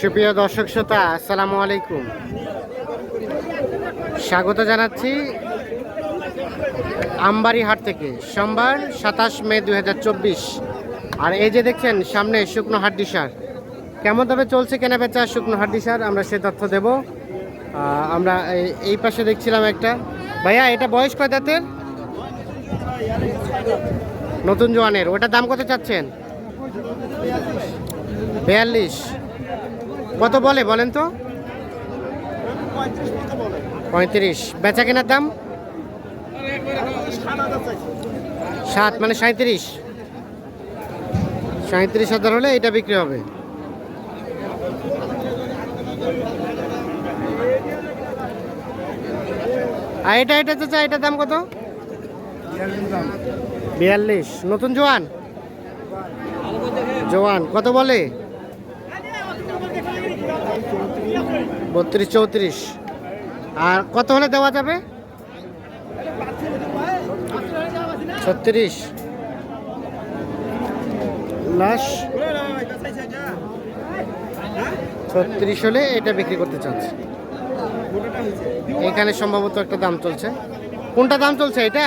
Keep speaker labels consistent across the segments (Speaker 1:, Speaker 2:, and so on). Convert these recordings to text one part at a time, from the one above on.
Speaker 1: সুপ্রিয় দর্শক শ্রোতা, আসসালামু আলাইকুম। স্বাগত জানাচ্ছি আমবাড়ি হাট থেকে। সোমবার সাতাশ মে দু হাজার চব্বিশ। আর এই যে দেখছেন, সামনে শুকনো হাড্ডি সার। কেমন দামে চলছে কেনা বেচা শুকনো হাড্ডি সার, আমরা সে তথ্য দেব। আমরা এই- এই পাশে দেখছিলাম একটা। ভাইয়া, এটা বয়স কয় দাঁতের? নতুন জোয়ানের। ওটার দাম কত চাচ্ছেন? বিয়াল্লিশ। কত বলে বলেন তো? পঁয়ত্রিশ। বেচা কেনার দাম? সাত মানে সাঁত্রিশ সাঁত্রিশ হাজার হলে এটা বিক্রি হবে। আর এটা এটা চাচা এটার দাম কত? বিয়াল্লিশ। নতুন জোয়ান? জোয়ান, কত বলে? বত্রিশ চৌত্রিশ। আর কত হলে দেওয়া যাবে? ছত্রিশ। লাশ। ছত্রিশ হলে এটা বিক্রি করতে চাচ্ছে। এখানে সম্ভবত একটা দাম চলছে। কোনটা দাম চলছে এটা?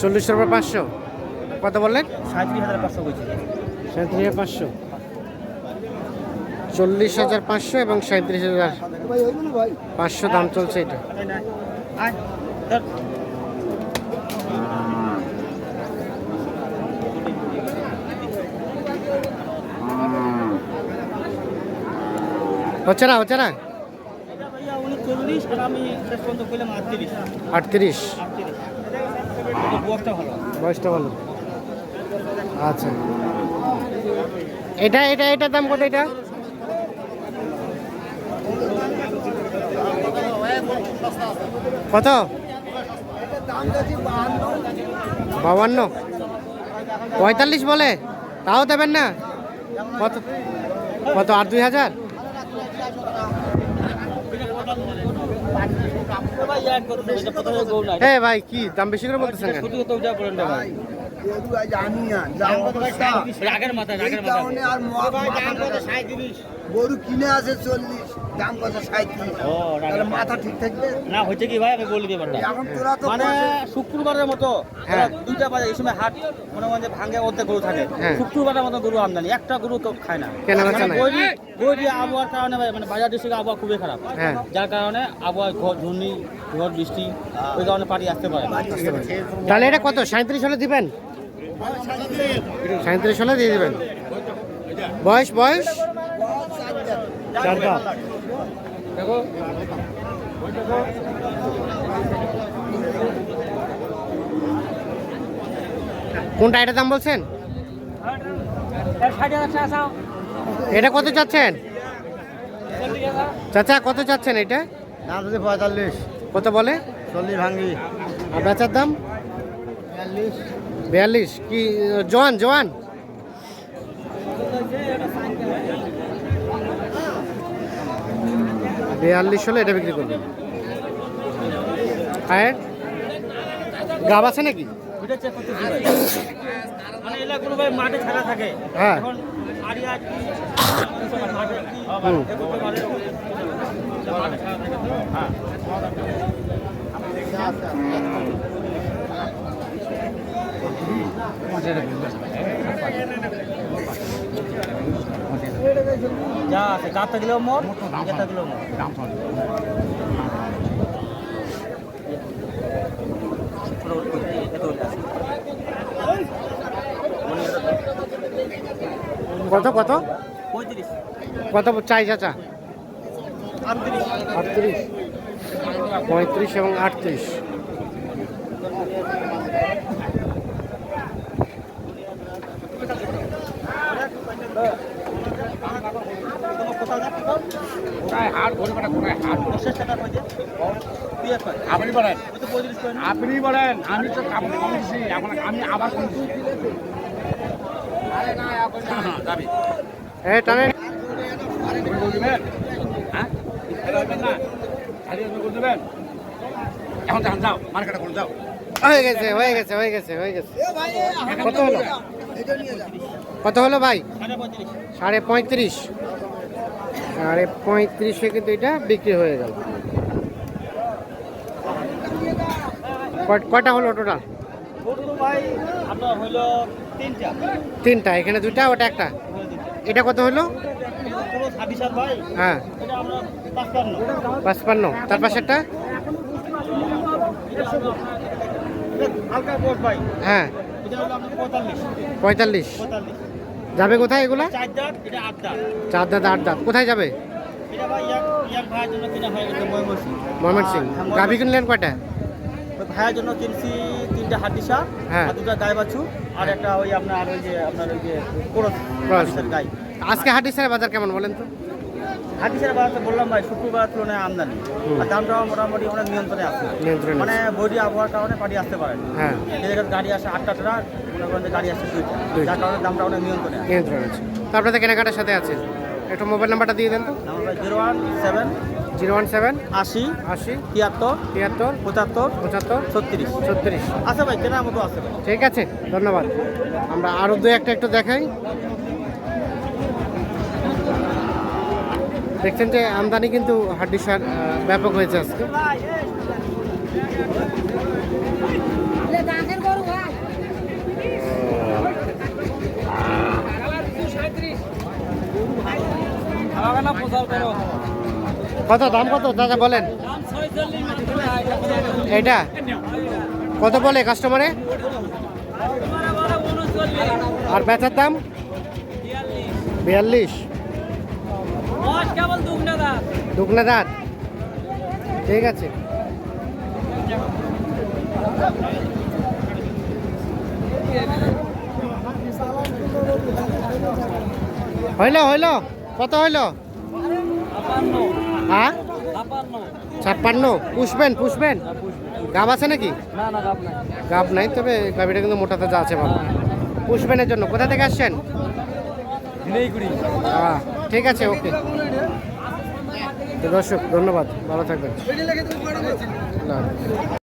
Speaker 1: চল্লিশ টাকা পাঁচশো। কত বললেন? সাঁত্রিশ হাজার পাঁচশো। চল্লিশ হাজার পাঁচশো এবং সাঁত্রিশ হাজার পাঁচশো দাম চলছে এটা। হচ্ছে না হচ্ছে না? আটত্রিশ বয়সটা ভালো। আচ্ছা। এটা এটা এটার দাম কত এটা? কত? বাবান্ন পঁয়তাল্লিশ বলে? তাও দেবেন না? কত? কত? আর দুই হাজার? হ্যাঁ ভাই কি দাম বেশি করে বলতেছেন কেন?
Speaker 2: গরু কিনে আছে চল্লিশ দাম কত সাঁত্রিশ তাহলে মাথা ঠিক থাকবে?
Speaker 3: না হচ্ছে কি ভাই? আমি বলি ব্যাপারটা।
Speaker 2: এখন তোরা তো
Speaker 3: মানে শুক্রবারের মতো
Speaker 1: হ্যাঁ।
Speaker 3: দুইটা বাজে এই সময় হাট মনে যে ভাঙে অর্ধেক গরু থাকে।
Speaker 1: হ্যাঁ।
Speaker 3: শুক্রবারের মতো গরু আমদানি একটা গরু তো খায় না।
Speaker 1: কেনা বেচা
Speaker 3: মানে বৈরি আবহাওয়ার কারণে মানে বাজার ডিস্ট্রিক্ট আবহাওয়া খুবই খারাপ।
Speaker 1: হ্যাঁ।
Speaker 3: যার কারণে আবহাওয়া ঘর ঘূর্ণি ঝড় বৃষ্টি ওই কারণে পানি আসতে পারে
Speaker 1: তাহলে এটা কত? সাঁত্রিশ হলে দিবেন? সাঁত্রিশ হলে দিয়ে দিবেন। বয়স বয়স? চার দাঁত। কোনটা এটার দাম বলছেন? এটা কত চাচ্ছেন? চাচা কত চাচ্ছেন এটা?
Speaker 2: দাম যদি পঁয়তাল্লিশ।
Speaker 1: কত বলে?
Speaker 2: চল্লিশ ভাঙ্গি।
Speaker 1: আর বেচার দাম? বিয়াল্লিশ। কি জোয়ান জোয়ান? বিয়াল্লিশ হলে এটা বিক্রি করবেন আর গাব আছে নাকি?
Speaker 3: ওইটা check করতেছি ভাই। মানে এলা গরু ভাই মাঠে ছাড়া থাকে
Speaker 1: হ্যাঁ।
Speaker 3: এখন আড়িয়া কি, মাঠে কি,
Speaker 1: হুম।
Speaker 3: এ করতে পারে, মাঠে ছাড়া থাকে তো। হ্যাঁ। যা আছে চারটা দিলেও মোট যেটা দিলেও মোট।
Speaker 1: কত কত? কত চাই চাচা?
Speaker 3: আটত্রিশ।
Speaker 1: পঁয়ত্রিশ এবং আটত্রিশ।
Speaker 3: আপনি বলেন। আপনি বলেন। আমি তো আপনি কমেছি এখন আমি আবার কমছি যাবি।
Speaker 1: এ টানেন
Speaker 3: হ্যাঁ? এখন যান যাও। মার্কেটে করে যাও।
Speaker 1: হয়ে গেছে হয়ে গেছে হয়ে গেছে হয়ে গেছে। কত হলো?
Speaker 2: এটা
Speaker 1: কত হলো ভাই? সাড়ে পঁয়ত্রিশ। সাড়ে পঁয়ত্রিশে কিন্তু এটা বিক্রি হয়ে গেল। কয়টা হলো টোটাল
Speaker 3: তিনটা।
Speaker 1: এখানে দুইটা, ওটা একটা? এটা কত হলো? হ্যাঁ।
Speaker 3: পাঁচপান্ন।
Speaker 1: তার পাশেরটা? হ্যাঁ।
Speaker 3: পঁয়তাল্লিশ
Speaker 1: পঁয়তাল্লিশ। যাবে কোথায় এগুলা?
Speaker 3: চার দাঁত আট দাঁত।
Speaker 1: কোথায় যাবে?
Speaker 3: ময়মনসিং
Speaker 1: ময়মন সিং গাভি কিনলেন কয়টা?
Speaker 3: ভাইয়ের জন্য কিনছি তিনটা হাড্ডিসা
Speaker 1: হ্যাঁ।
Speaker 3: দুটা গাই বাছু আর একটা ওই আপনার ওই যে আপনার ওই যে কোরস। হাড্ডিসার গাই।
Speaker 1: আজকে হাটিসার বাজার কেমন বলেন তো?
Speaker 3: হাড্ডিসার বাজার তো বললাম ভাই শুক্রবার তুলনায় আমদানি। আর দামটাও মোটামুটি অনেক নিয়ন্ত্রণে
Speaker 1: নিয়ন্ত্রণে
Speaker 3: মানে বডি আবহাওয়ার কারণে পাড়ি আসতে পারে
Speaker 1: হ্যাঁ।
Speaker 3: গাড়ি আসে আটটা ট্রাক মনে করেন গাড়ি আসে দুইটা। যার কারণে দামটা অনেক নিয়ন্ত্রণে
Speaker 1: নিয়ন্ত্রণ আছে। তো কেনাকাটার সাথে আছে? একটু মোবাইল নাম্বারটা দিয়ে দেন তো।
Speaker 3: Zero one seven
Speaker 1: zero one seven
Speaker 3: আশি
Speaker 1: আশি
Speaker 3: তিয়াত্তর
Speaker 1: তিয়াত্তর
Speaker 3: পঁচাত্তর
Speaker 1: পঁচাত্তর
Speaker 3: ছত্রিশ।
Speaker 1: ছত্রিশ।
Speaker 3: আছে ভাই কেনার মতো আছে
Speaker 1: ঠিক আছে ধন্যবাদ। আমরা আরও দু একটা একটু দেখাই। দেখছেন যে আমদানি কিন্তু হাড্ডি সার ব্যাপক হয়েছে আজকে। কত, দাম কত, দাদা বলেন। এটা কত বলে কাস্টমারে? আর বেচার দাম? বিয়াল্লিশ। দুগনা দাঁত। ঠিক আছে। হইল হইল। কত হইল? হ্যাঁ? ছাপ্পান্ন। পুষবেন পুষবেন। গাব আছে নাকি? গাব নাই। তবে গাবিটা কিন্তু মোটাতে যা আছে ভালো। পুষবেনের জন্য। কোথা থেকে আসছেন? হ্যাঁ ঠিক আছে ওকে। তো দর্শক ধন্যবাদ। ভালো থাকবেন।
Speaker 2: এটা